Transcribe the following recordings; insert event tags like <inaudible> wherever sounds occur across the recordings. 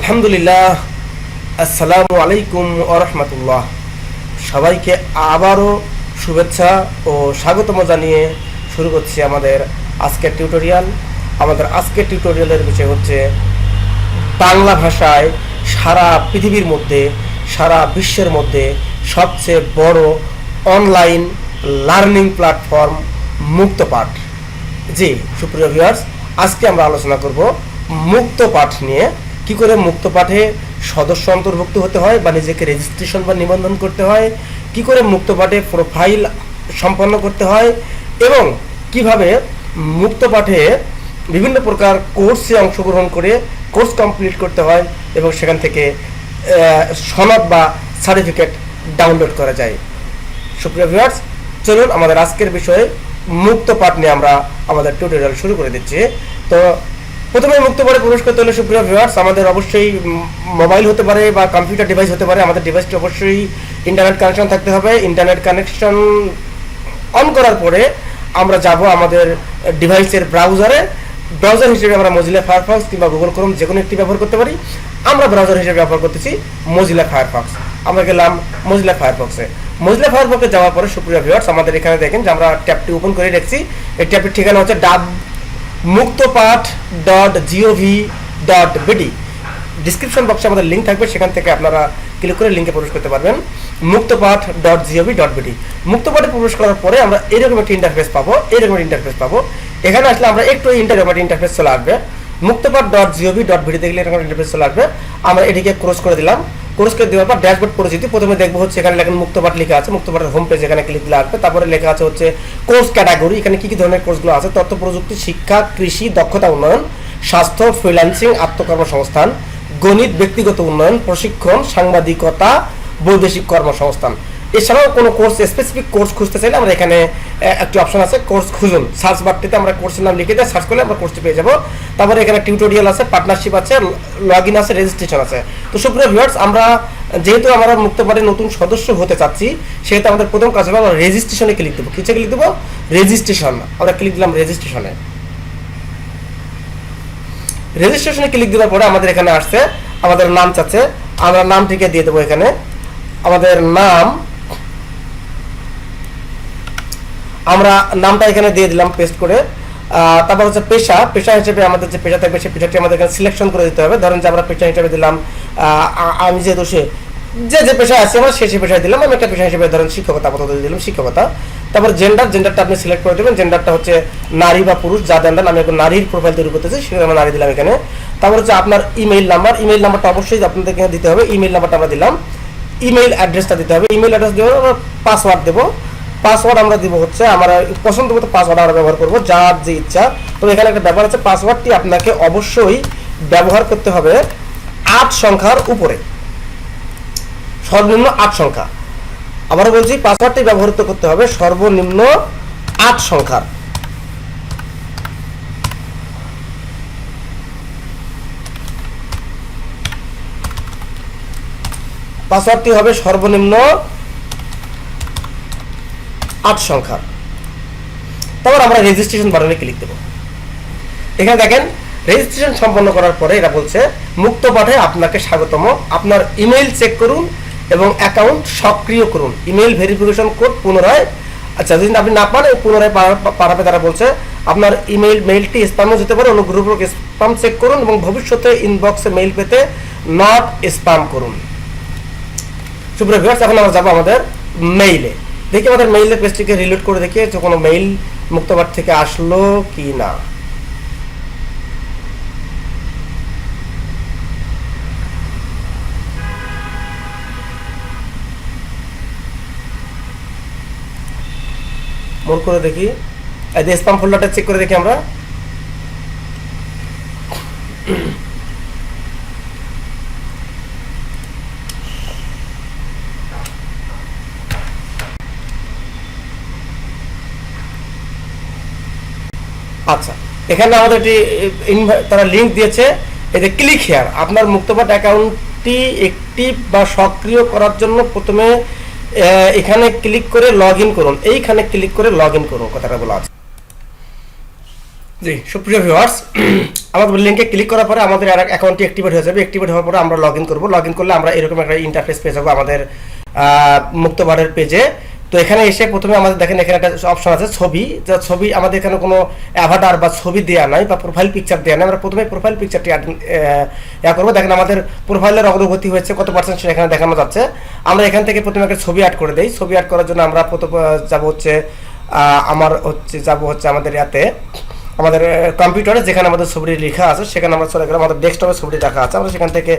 আলহামদুলিল্লাহ, আসসালামু আলাইকুম আরহামতুল্লাহ সবাইকে আবারও শুভেচ্ছা ও স্বাগতম জানিয়ে শুরু করছি আমাদের আজকের টিউটোরিয়াল আমাদের আজকের টিউটোরিয়ালের বিষয় হচ্ছে, বাংলা ভাষায় সারা পৃথিবীর মধ্যে, সারা বিশ্বের মধ্যে সবচেয়ে বড় অনলাইন লার্নিং প্ল্যাটফর্ম মুক্তপাঠ। জি, সুপ্রিয় ভিউয়ার্স আজকে আমরা আলোচনা করব মুক্ত পাঠ নিয়ে। কি করে মুক্ত পাঠে সদস্য অন্তর্ভুক্ত হতে হয় বা নিজেকে রেজিস্ট্রেশন বা নিবন্ধন করতে হয়, কি করে মুক্ত পাঠে প্রোফাইল সম্পন্ন করতে হয় এবং কীভাবে মুক্ত পাঠে বিভিন্ন প্রকার কোর্সে অংশগ্রহণ করে কোর্স কমপ্লিট করতে হয় এবং সেখান থেকে সনদ বা সার্টিফিকেট ডাউনলোড করা যায়। সুপ্রিয় ভিউয়ার্স চলুন আমাদের আজকের বিষয়ে মুক্ত পাঠ নিয়ে আমরা আমাদের টিউটোরিয়াল শুরু করে দিচ্ছি। তো প্রথমে মুক্ত পাঠে প্রবেশ করতে হলে সুপ্রিয় ভিউয়ার্স আমাদের অবশ্যই মোবাইল হতে পারে বা কম্পিউটার ডিভাইস হতে পারে, আমাদের ডিভাইসটি অবশ্যই ইন্টারনেট কানেকশন থাকতে হবে। ইন্টারনেট কানেকশন অন করার পরে আমরা যাব আমাদের ডিভাইসের ব্রাউজারে ব্রাউজার হিসেবে আমরা মজিলা ফায়ারফক্স কিংবা গুগল ক্রোম যে কোনো একটি ব্যবহার করতে পারি। আমরা ব্রাউজার হিসেবে ব্যবহার করতেছি মজিলা ফায়ারফক্স আমরা গেলাম মজিলা ফায়ারফক্সে মজিলা ফায়ারফক্সে যাওয়ার পরে সুপ্রিয় ভিউয়ার্স আমাদের এখানে দেখেন যে আমরা ট্যাবটি ওপেন করে রেখেছি। এই ট্যাবটির ঠিকানা হচ্ছে ডাব Muktopaath dot G O V dot BD description বক্সে আমাদের লিঙ্ক থাকবে, সেখান থেকে আপনারা ক্লিক করে লিঙ্কে প্রবেশ করতে পারবেন। Muktopaath dot G O V dot BD মুক্তপাঠে প্রবেশ করার পরে আমরা এরকম একটা ইন্টারফেস পাবো, এরকম ইন্টারফেস পাবো। এখানে আসলে আমরা একটু ইন্টারনেট ইন্টারফেস চলে আসবে। Muktopaath dot G O V dot BD দেখলে এরকম ইন্টারফেস চলে আসবে। আমরা এটিকে ক্রস করে দিলাম। ক্রস করে দেওয়ার পর ড্যাশবোর্ড পরিচিতি প্রথমে দেখব হচ্ছে এখানে লেখেন মুক্তপাঠ লেখা আছে মুক্তপাঠের হোম পেজ এখানে ক্লিক দিলে আসবে তারপরে লেখা আছে হচ্ছে কোর্স ক্যাটাগরি এখানে কি কি ধরনের কোর্সগুলো আছে, তথ্য প্রযুক্তি, শিক্ষা, কৃষি, দক্ষতা উন্নয়ন, স্বাস্থ্য ফ্রিল্যান্সিং আত্মকর্মসংস্থান, গণিত, ব্যক্তিগত উন্নয়ন, প্রশিক্ষণ, সাংবাদিকতা, বৈদেশিক কর্মসংস্থান। এছাড়াও কোনো কোর্স স্পেসিফিক কোর্স খুঁজতে চাইলে আমরা এখানে একটি অপশন আছে কোর্স খুঁজুন। সার্চ বারটিতে আমরা কোর্সের নাম লিখে দিয়ে সার্চ করলে আমরা কোর্সটি পেয়ে যাব। তারপরে এখানে টিউটোরিয়াল আছে পার্টনারশিপ আছে লগ ইন আছে রেজিস্ট্রেশন আছে। তো সুপ্রিয় ভিউয়ার্স আমরা যেহেতু আমরা মুক্তপাঠের নতুন সদস্য হতে চাচ্ছি, সেহেতু আমাদের প্রথম কাজ হবে আমরা রেজিস্ট্রেশনে ক্লিক দেবো। কিসে ক্লিক দেবো? রেজিস্ট্রেশন আমরা ক্লিক দিলাম রেজিস্ট্রেশনে রেজিস্ট্রেশনে ক্লিক দেওয়ার পরে আমাদের এখানে আসছে, আমাদের নাম চাচ্ছে, আমরা নামটিকে দিয়ে দেবো এখানে। আমাদের নাম আমরা নামটা এখানে দিয়ে দিলাম পেস্ট করে। তারপর হচ্ছে পেশা। পেশা হিসেবে আমাদের যে পেশা থাকবে সেই পেশাটি আমাদের এখানে সিলেকশন করে দিতে হবে। ধরেন যে আমরা পেশা হিসেবে দিলাম আমি যেহেতু সে যে যে পেশা আছে আমরা সে সে পেশায় দিলাম। আমি একটা পেশা হিসেবে ধরেন শিক্ষকতা আপাতত দিলাম, শিক্ষকতা। তারপর জেন্ডার জেন্ডারটা আপনি সিলেক্ট করে দেবেন। জেন্ডারটা হচ্ছে নারী বা পুরুষ, যা দেন আমি এখন নারীর প্রোফাইল তৈরি করতেছি, সেখানে আমরা নারী দিলাম এখানে। তারপর হচ্ছে আপনার ইমেইল নাম্বার ইমেইল নাম্বারটা অবশ্যই আপনাদের এখানে দিতে হবে। ইমেইল নাম্বারটা আমরা দিলাম। ইমেইল অ্যাড্রেসটা দিতে হবে। ইমেইল অ্যাড্রেস দেবো পাসওয়ার্ড দেবো। পাসওয়ার্ড আমরা দিব হচ্ছে আমরা পছন্দ মতো পাসওয়ার্ড আমরা ব্যবহার করব, যার যে ইচ্ছা। তো এখানে একটা ব্যাপার আছে পাসওয়ার্ডটি আপনাকে অবশ্যই ব্যবহার করতে হবে আট সংখ্যার উপরে। সর্বনিম্ন আট সংখ্যা। আবারও বলছি পাসওয়ার্ডটি ব্যবহৃত করতে হবে সর্বনিম্ন আট সংখ্যার। পাসওয়ার্ডটি হবে সর্বনিম্ন আট সংখ্যা। তারপর আমরা রেজিস্ট্রেশন বাটনে ক্লিক দেবো। এখানে দেখেন রেজিস্ট্রেশন সম্পন্ন করার পরে এরা বলছে, মুক্ত পাঠে আপনাকে স্বাগতম। আপনার ইমেল চেক করুন এবং অ্যাকাউন্ট সক্রিয় করুন। ইমেল ভেরিফিকেশন কোড পুনরায় আচ্ছা যদি আপনি না পান পুনরায় পাঠাবে তারা বলছে, আপনার ইমেল মেইলটি স্প্যামও যেতে পারে অনুগ্রহপূর্বক স্প্যাম চেক করুন এবং ভবিষ্যতে ইনবক্সে মেইল পেতে নট স্প্যাম করুন। সুপ্রিয় এখন আমরা যাব আমাদের মেইলে দেখি আমাদের মেইলের পেজটিকে রিলোড করে দেখি যে কোনো মেইল মুক্তবার থেকে আসলো কি না। মন করে দেখি। এই যে স্প্যাম ফোল্ডারটা চেক করে দেখি আমরা। আচ্ছা এখানে আমাদের একটি তারা লিংক দিয়েছে যে ক্লিক হেয়ার আপনার মুক্তপাঠ অ্যাকাউন্টটি একটিভ বা সক্রিয় করার জন্য প্রথমে এখানে ক্লিক করে লগ করুন, এইখানে ক্লিক করে লগ করুন, কথাটা বলা আছে। জি, সুপ্রিয় ভিউয়ার্স <clears throat> আমাদের লিঙ্কে ক্লিক করার পরে আমাদের অ্যাকাউন্টটি অ্যাক্টিভেট হয়ে যাবে অ্যাক্টিভেট হওয়ার পরে আমরা লগ ইন করব লগ ইন করলে আমরা এরকম একটা ইন্টারফেস পেয়ে যাব আমাদের মুক্তবারের পেজে তো এখানে এসে প্রথমে আমাদের দেখেন এখানে একটা অপশন আছে, ছবি। যা ছবি আমাদের এখানে কোনো অ্যাভাটার বা ছবি দেওয়া নাই বা প্রোফাইল পিকচার দেওয়া নাই। আমরা প্রথমে প্রোফাইল পিকচারটি ইয়া করব। দেখেন আমাদের প্রোফাইলের অগ্রগতি হয়েছে কত পার্সেন্ট সেটা এখানে দেখানো যাচ্ছে। আমরা এখান থেকে প্রথমে একটা ছবি অ্যাড করে দিই। ছবি অ্যাড করার জন্য আমরা প্রথম যাব হচ্ছে আমার হচ্ছে, যাব হচ্ছে আমাদের ইয়াতে। আমাদের কম্পিউটারে যেখানে আমাদের ছবিটি লেখা আছে, সেখানে আমরা চলে গেলাম। আমাদের ডেস্কটপে ছবিটি দেখা আছে। আমরা সেখান থেকে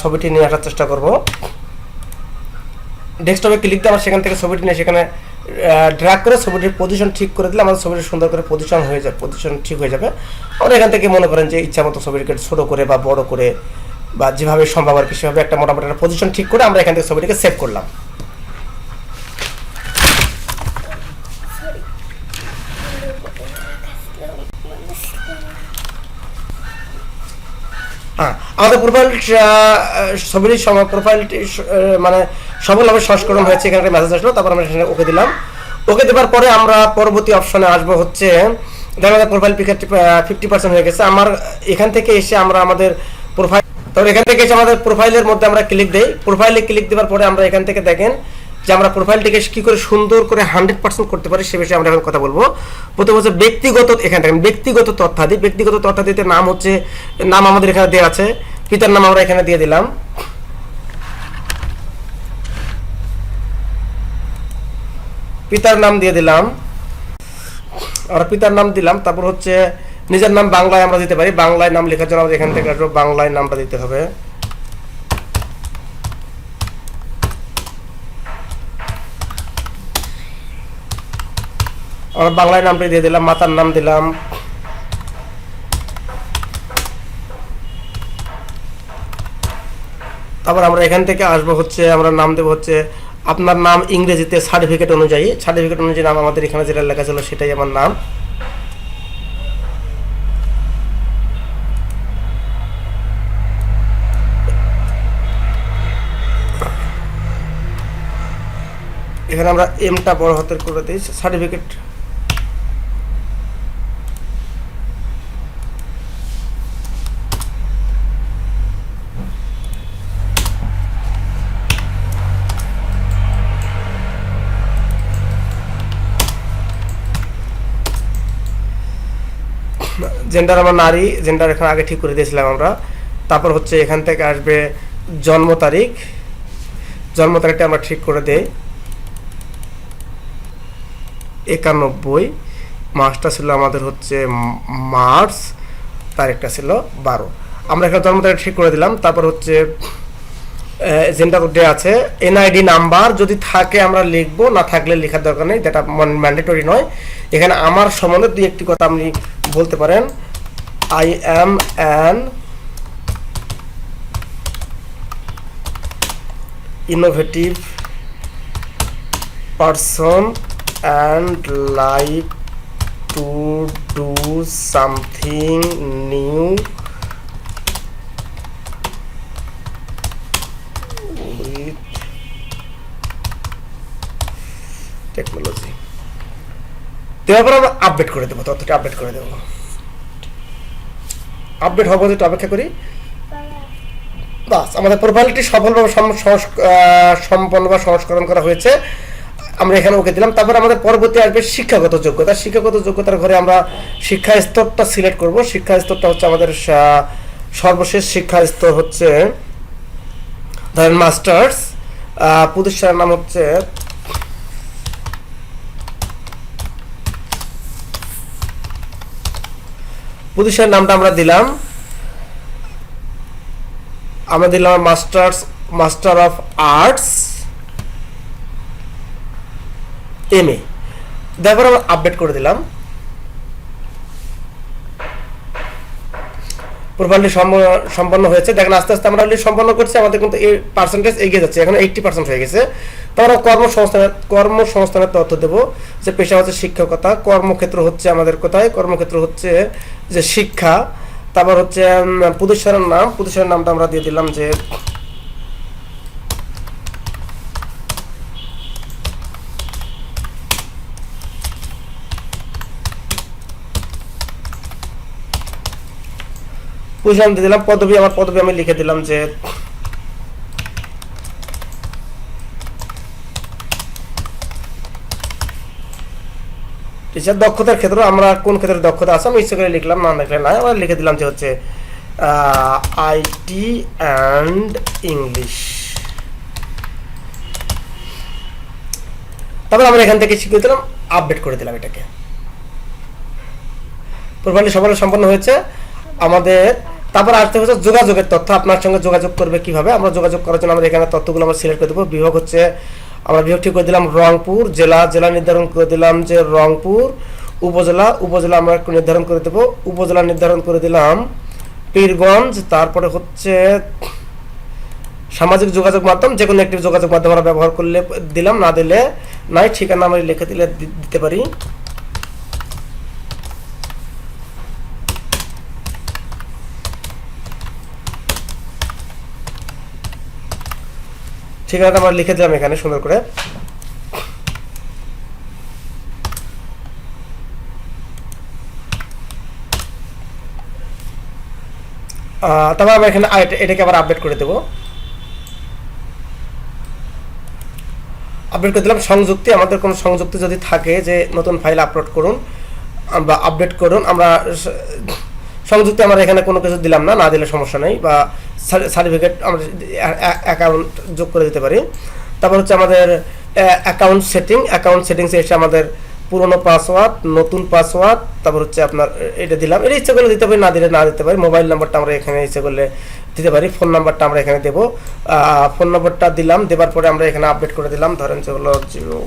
ছবিটি নিয়ে আসার চেষ্টা করব। ডেস্কটপে ক্লিক আমরা সেখান থেকে ছবিটি নিয়ে সেখানে ড্র্যাগ করে ছবিটির পজিশন ঠিক করে দিলে আমাদের ছবিটি সুন্দর করে পজিশন হয়ে যাবে পজিশন ঠিক হয়ে যাবে। আমরা এখান থেকে মনে করেন যে ইচ্ছা মতো ছবিটিকে ছোটো করে বা বড় করে বা যেভাবে সম্ভব আর কি সেভাবে একটা মোটামুটি একটা পজিশন ঠিক করে আমরা এখান থেকে ছবিটিকে সেভ করলাম। আমাদের প্রোফাইল ছবির সময় প্রোফাইলটি মানে সফলভাবে সংস্করণ হয়েছে, এখানে একটা মেসেজ আসলো, তারপর আমরা সেখানে ওকে দিলাম। ওকে দেওয়ার পরে আমরা পরবর্তী অপশনে আসব হচ্ছে, দেখা আমাদের প্রোফাইল পিকচারটি ফিফটি পার্সেন্ট হয়ে গেছে। আমার এখান থেকে এসে আমরা আমাদের প্রোফাইল তবে এখান থেকে এসে আমাদের প্রোফাইলের মধ্যে আমরা ক্লিক দিই। প্রোফাইলে ক্লিক দেওয়ার পরে আমরা এখান থেকে দেখেন যে আমরা প্রোফাইলটিকে কি করে সুন্দর করে হান্ড্রেড পার্সেন্ট করতে পারি, সে বিষয়ে আমরা এখন কথা বলব। প্রথম হচ্ছে ব্যক্তিগত এখানে দেখেন, ব্যক্তিগত তথ্যাদি ব্যক্তিগত তথ্যাদিতে নাম হচ্ছে নাম আমাদের এখানে দেওয়া আছে। পিতার নাম আমরা এখানে দিয়ে দিলাম। পিতার নাম দিয়ে দিলাম। আমরা পিতার নাম দিলাম, তারপর হচ্ছে নিজের নাম বাংলায় আমরা দিতে পারি। বাংলায় নাম লেখার জন্য আমাদের এখান থেকে আসব বাংলায় নামটা দিতে হবে। আমরা বাংলায় নামটা দিয়ে দিলাম, মাতার নাম দিলাম। তারপর আমরা এখান থেকে আসব হচ্ছে, আমরা নাম দেবো হচ্ছে আপনার নাম ইংরেজিতে সার্টিফিকেট অনুযায়ী সার্টিফিকেট অনুযায়ী নাম আমাদের এখানে যেটা লেখা ছিল সেটাই আমার নাম। এখানে আমরা এমটা বড় হাতের করে দিই সার্টিফিকেট জেন্ডার আমার নারী জেন্ডার এখানে আগে ঠিক করে দিয়েছিলাম আমরা। তারপর হচ্ছে এখান থেকে আসবে জন্ম তারিখ। জন্ম তারিখটা আমরা ঠিক করে দেই। একানব্বই। মাসটা ছিল আমাদের হচ্ছে মার্চ, তারিখটা ছিল বারো। আমরা এখানে জন্ম তারিখ ঠিক করে দিলাম। তারপর হচ্ছে জেন্ডার ডে আছে। এনআইডি নাম্বার যদি থাকে আমরা লিখব, না থাকলে লেখার দরকার নেই। যেটা ম্যান্ডেটরি নয়। এখানে আমার সম্বন্ধে দুই একটি কথা আপনি বলতে পারেন। I am an innovative person and like to do something new technology দেওয়ার পর আমরা আপডেট করে দেবো, তথ্যটা আপডেট করে দেবো। আপডেট হওয়া পর্যন্ত অপেক্ষা করি, বাস, আমাদের প্রোফাইলটি সফলভাবে সম্পন্ন বা সংস্করণ করা হয়েছে। আমরা এখানে ওকে দিলাম। তারপর আমাদের পরবর্তী আসবে শিক্ষাগত যোগ্যতা। শিক্ষাগত যোগ্যতার ঘরে আমরা শিক্ষা স্তরটা সিলেক্ট করব। শিক্ষা স্তরটা হচ্ছে আমাদের সর্বশেষ শিক্ষা স্তর হচ্ছে, ধরেন মাস্টার্স প্রতিষ্ঠানের নাম হচ্ছে প্রতিষ্ঠানের নামটা আমরা দিলাম। আমরা দিলাম masters, master of arts, M A. তারপর আমরা আপডেট করে দিলাম। প্রোফাইলটি সম্পন্ন হয়েছে। দেখেন, আস্তে আস্তে আমরা সম্পন্ন করছি, আমাদের কিন্তু এই পার্সেন্টেজ এগিয়ে যাচ্ছে। এখন এইটটি পার্সেন্ট হয়ে গেছে। তো কর্মসংস্থান কর্মসংস্থানের তথ্য দেবো। যে পেশা হচ্ছে শিক্ষকতা, কর্মক্ষেত্র হচ্ছে আমাদের কোথায়? কর্মক্ষেত্র হচ্ছে যে শিক্ষা। তারপর হচ্ছে প্রতিষ্ঠানের নাম। প্রতিষ্ঠানের নামটা আমরা দিয়ে দিলাম যে পজিশন দিয়ে দিলাম, পদবি আমার পদবি আমি লিখে দিলাম যে টিচার দক্ষতার ক্ষেত্রে আমরা কোন ক্ষেত্রে দক্ষতা আছে, আমি ইচ্ছে করে লিখলাম, না লিখলে না আবার লিখে দিলাম যে হচ্ছে আইটি অ্যান্ড ইংলিশ তারপর আমরা এখান থেকে শিখে দিলাম আপডেট করে দিলাম এটাকে। প্রোফাইলটি সফল সম্পন্ন হয়েছে। আমাদের তারপর আসতে হচ্ছে যোগাযোগের তথ্য। আপনার সঙ্গে যোগাযোগ করবে কীভাবে? আমরা যোগাযোগ করার জন্য আমরা এখানে তথ্যগুলো আমরা সিলেক্ট করে দেবো। বিভাগ হচ্ছে, আমরা বিভাগ ঠিক করে দিলাম রংপুর, জেলা জেলা নির্ধারণ করে দিলাম যে রংপুর, উপজেলা উপজেলা আমরা নির্ধারণ করে দেবো। উপজেলা নির্ধারণ করে দিলাম পীরগঞ্জ, তারপরে হচ্ছে সামাজিক যোগাযোগ মাধ্যম যে কোনো একটি যোগাযোগ মাধ্যম আমরা ব্যবহার করলে দিলাম, না দিলে নাই ঠিকানা আমরা লিখে দিলে দিতে পারি। ঠিকানাটা আমরা লিখে দিলাম এখানে, সুন্দর করে। তারপর আমরা এখানে এটাকে আবার আপডেট করে দেবো। আপডেট করে দিলাম, সংযুক্তি, আমাদের কোনো সংযুক্তি যদি থাকে যে নতুন ফাইল আপলোড করুন বা আপডেট করুন, আমরা সংযুক্তি আমরা এখানে কোনো কিছু দিলাম না না দিলে সমস্যা নেই বা সার্টিফিকেট আমরা অ্যাকাউন্ট যোগ করে দিতে পারি। তারপর হচ্ছে আমাদের অ্যাকাউন্ট সেটিং অ্যাকাউন্ট সেটিংসে এসে আমাদের পুরনো পাসওয়ার্ড নতুন পাসওয়ার্ড তারপর হচ্ছে আপনার এটা দিলাম। এটা ইচ্ছে করলে দিতে পারি, না দিলে না দিতে পারি। মোবাইল নাম্বারটা আমরা এখানে ইচ্ছে করলে দিতে পারি। ফোন নাম্বারটা আমরা এখানে দেবো। ফোন নাম্বারটা দিলাম দেওয়ার পরে আমরা এখানে আপডেট করে দিলাম। ধরেন যে হলো জিরো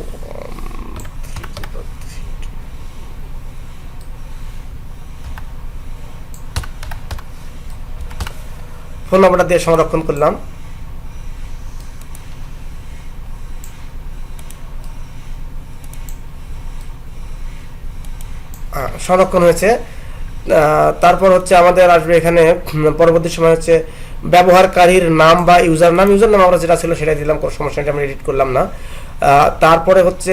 ফোন নাম্বারটা দিয়ে সংরক্ষণ করলাম। সংরক্ষণ হয়েছে। তারপর হচ্ছে আমাদের আসবে এখানে পরবর্তী সময় হচ্ছে ব্যবহারকারীর নাম বা ইউজার নাম ইউজার নাম আমরা যেটা ছিল সেটাই দিলাম, কোনো সমস্যা আমি এডিট করলাম না। তারপরে হচ্ছে,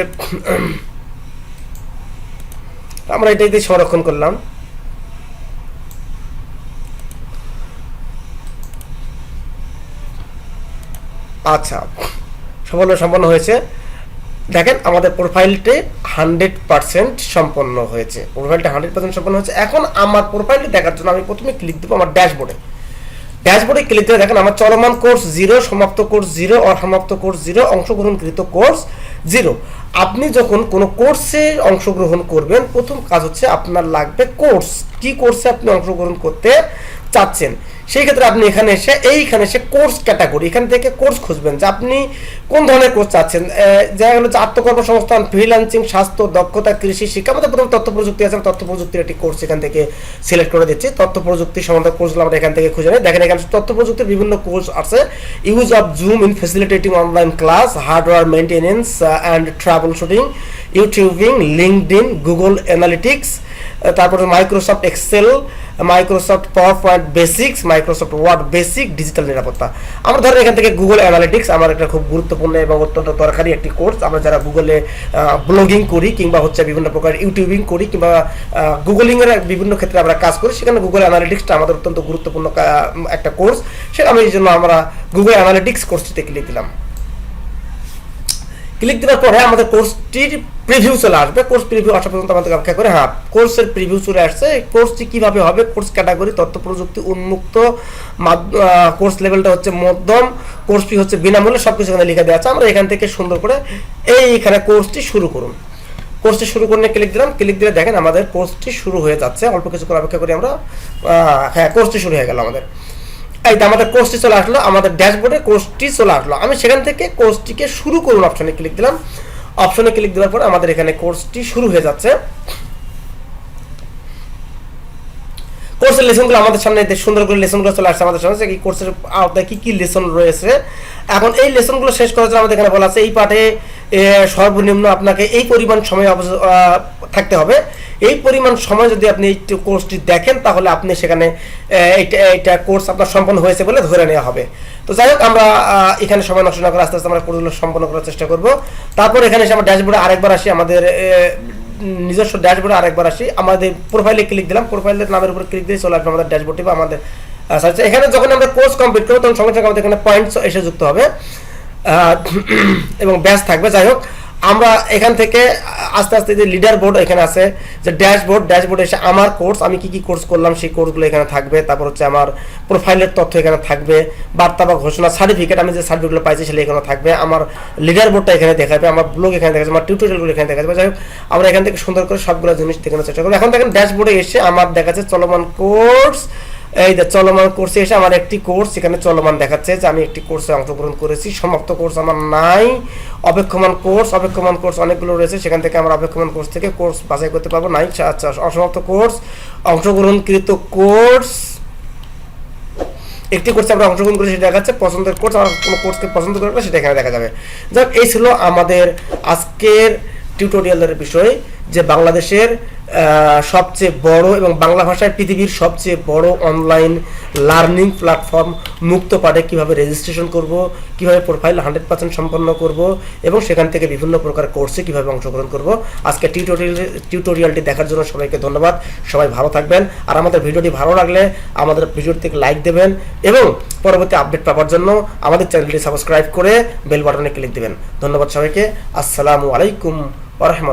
আমরা এটাই দিয়ে সংরক্ষণ করলাম। আচ্ছা সফল সম্পন্ন হয়েছে। দেখেন আমাদের প্রোফাইলটি হান্ড্রেড পার্সেন্ট সম্পন্ন হয়েছে। প্রোফাইলটা হান্ড্রেড পার্সেন্ট সম্পন্ন হয়েছে। এখন আমার প্রোফাইলটি দেখার জন্য আমি প্রথমে ক্লিক দেবো আমার ড্যাশবোর্ডে ড্যাশবোর্ডে ক্লিক করে দেখেন আমার চলমান কোর্স জিরো সমাপ্ত কোর্স জিরো অসমাপ্ত কোর্স জিরো অংশগ্রহণকৃত কোর্স জিরো আপনি যখন কোনো কোর্সে অংশগ্রহণ করবেন, প্রথম কাজ হচ্ছে আপনার লাগবে কোর্স কি কোর্সে আপনি অংশগ্রহণ করতে চাচ্ছেন। সেই ক্ষেত্রে আপনি এখানে এসে, এইখানে এসে কোর্স ক্যাটাগরি এখান থেকে কোর্স খুঁজবেন যে আপনি কোন ধরনের কোর্স চাচ্ছেন। দেখা যে আত্মকর্মসংস্থান ফ্রিল্যান্সিং স্বাস্থ্য, দক্ষতা, কৃষি, শিক্ষা, আমাদের প্রথম তথ্য প্রযুক্তি আছে তথ্য প্রযুক্তির একটি কোর্স এখান থেকে সিলেক্ট করে দিচ্ছি। তথ্য প্রযুক্তি সম্বন্ধে কোর্সগুলো আমরা এখান থেকে খুঁজে নিই। দেখেন এখানে তথ্য প্রযুক্তির বিভিন্ন কোর্স আছে। Use of Zoom in facilitating online class hardware maintenance and troubleshooting YouTubing LinkedIn Google Analytics তারপরে Microsoft Excel Microsoft PowerPoint basics Microsoft Word basic digital নিরাপত্তা আমরা ধরেন এখান থেকে গুগল অ্যানালিটিক্স আমার একটা খুব গুরুত্বপূর্ণ এবং অত্যন্ত দরকারি একটি কোর্স আমরা যারা গুগলে ব্লগিং করি কিংবা হচ্ছে বিভিন্ন প্রকার ইউটিউবিং করি কিংবা গুগলিংয়ের বিভিন্ন ক্ষেত্রে আমরা কাজ করি, সেখানে গুগল অ্যানালিটিক্সটা আমাদের অত্যন্ত গুরুত্বপূর্ণ একটা কোর্স সেটা আমি এই জন্য আমরা গুগল অ্যানালিটিক্স কোর্সটিতে ক্লিক দিলাম। ক্লিক দেওয়ার পরে আমাদের কোর্সটির প্রিভিউ চলে আসবে কোর্স প্রিভিউ আসা পর্যন্ত আমাদের অপেক্ষা করে। হ্যাঁ কোর্সের প্রিভিউ চলে আসছে। কোর্সটি কীভাবে হবে কোর্স ক্যাটাগরি তথ্য প্রযুক্তি উন্মুক্ত কোর্স লেভেলটা হচ্ছে মধ্যম কোর্স ফি হচ্ছে বিনামূল্যে সব কিছু এখানে লিখে দেওয়া আছে। আমরা এখান থেকে সুন্দর করে এই এখানে কোর্সটি শুরু করুন। কোর্সটি শুরু করলে ক্লিক দিলাম। ক্লিক দিলে দেখেন আমাদের কোর্সটি শুরু হয়ে যাচ্ছে। অল্প কিছু করে অপেক্ষা করি আমরা। হ্যাঁ কোর্সটি শুরু হয়ে গেল আমাদের। এই তো আমাদের কোর্সটি চলে আসলো। আমাদের ড্যাশবোর্ডে কোর্সটি চলে আসলো। আমি সেখান থেকে কোর্সটিকে শুরু করুন অপশানে ক্লিক দিলাম। অপশনে ক্লিক দেওয়ার পর আমাদের এখানে কোর্সটি শুরু হয়ে যাচ্ছে। কোর্সের লেসনগুলো আমাদের সামনে এতে সুন্দর করে লেসনগুলো চলে আসছে আমাদের সামনে এই কোর্সের আওতায় কী কী লেসন রয়েছে? এখন এই লেসনগুলো শেষ করার জন্য আমাদের এখানে বলা আছে, এই পাঠে সর্বনিম্ন আপনাকে এই পরিমাণ সময় থাকতে হবে। এই পরিমাণ সময় যদি আপনি এই কোর্সটি দেখেন, তাহলে আপনি সেখানে এইটা এইটা কোর্স আপনার সম্পন্ন হয়েছে বলে ধরে নেওয়া হবে। তো যাই হোক, আমরা এখানে সময় নষ্ট না করে আস্তে আস্তে আমরা কোর্সগুলো সম্পন্ন করার চেষ্টা করব। তারপর এখানে এসে আমরা ড্যাশবোর্ডে আরেকবার আসি, আমাদের নিজস্ব ড্যাশবোর্ডে আরেকবার আসি। আমাদের প্রোফাইলে ক্লিক দিলাম, প্রোফাইলের নামের উপর ক্লিক দিয়ে চলে আসবে আমাদের ড্যাশবোর্ডটি বা আমাদের আচ্ছা এখানে যখন আমরা কোর্স কমপ্লিট করব, তখন সঙ্গে সঙ্গে আমাদের এখানে পয়েন্টস এসে যুক্ত হবে। <clears throat> এবং ব্যাচ থাকবে। যাই হোক, আমরা এখান থেকে আস্তে আস্তে যে লিডার বোর্ড এখানে আছে, যে ড্যাশবোর্ড ড্যাশবোর্ডে এসে আমার কোর্স আমি কি কি কোর্স করলাম, সেই কোর্সগুলো এখানে থাকবে। তারপর হচ্ছে আমার প্রোফাইলের তথ্য এখানে থাকবে, বার্তা বা ঘোষণা সার্টিফিকেট আমি যে সার্টিফিকেটগুলো পাইছি সেগুলো এখানে থাকবে। আমার লিডার বোর্ডটা এখানে দেখাবে, আমার ব্লগ এখানে দেখা যাবে আমার টিউটোরিয়ালগুলো এখানে দেখা যাবে যাই হোক, আমরা এখান থেকে সুন্দর করে সবগুলো জিনিস দেখানোর চেষ্টা করব। এখন দেখেন ড্যাশবোর্ডে এসে আমার দেখাচ্ছে চলমান কোর্স এই যে চলমান কোর্সে এসে আমার একটি কোর্স এখানে চলমান দেখাচ্ছে যে আমি একটি কোর্সে অংশগ্রহণ করেছি। সমাপ্ত কোর্স আমার নাই। অপেক্ষমান কোর্স অপেক্ষমান কোর্স অনেকগুলো রয়েছে। সেখান থেকে আমরা অপেক্ষমান কোর্স থেকে কোর্স বাছাই করতে পারব। নাই আচ্ছা অসমাপ্ত কোর্স অংশগ্রহণকৃত কোর্স একটি কোর্সে আমরা অংশগ্রহণ করেছি, সেটা দেখাচ্ছে পছন্দের কোর্স আমার কোনো কোর্সকে পছন্দ করবে সেটা এখানে দেখা যাবে। যাক, এই ছিল আমাদের আজকের টিউটোরিয়ালের বিষয়। যে বাংলাদেশের সবচেয়ে বড় এবং বাংলা ভাষায় পৃথিবীর সবচেয়ে বড় অনলাইন লার্নিং প্ল্যাটফর্ম মুক্ত পাঠে কীভাবে রেজিস্ট্রেশন করব, কীভাবে প্রোফাইল হান্ড্রেড পার্সেন্ট সম্পন্ন করব এবং সেখান থেকে বিভিন্ন প্রকার কোর্সে কীভাবে অংশগ্রহণ করব। আজকে টিউটোরিয়াল টিউটোরিয়ালটি দেখার জন্য সবাইকে ধন্যবাদ। সবাই ভালো থাকবেন। আর আমাদের ভিডিওটি ভালো লাগলে আমাদের ভিডিওটিকে লাইক দেবেন এবং পরবর্তী আপডেট পাওয়ার জন্য আমাদের চ্যানেলটি সাবস্ক্রাইব করে বেল বাটনে ক্লিক দেবেন। ধন্যবাদ সবাইকে। আসসালামু আলাইকুম ওরহমতুল্লাহ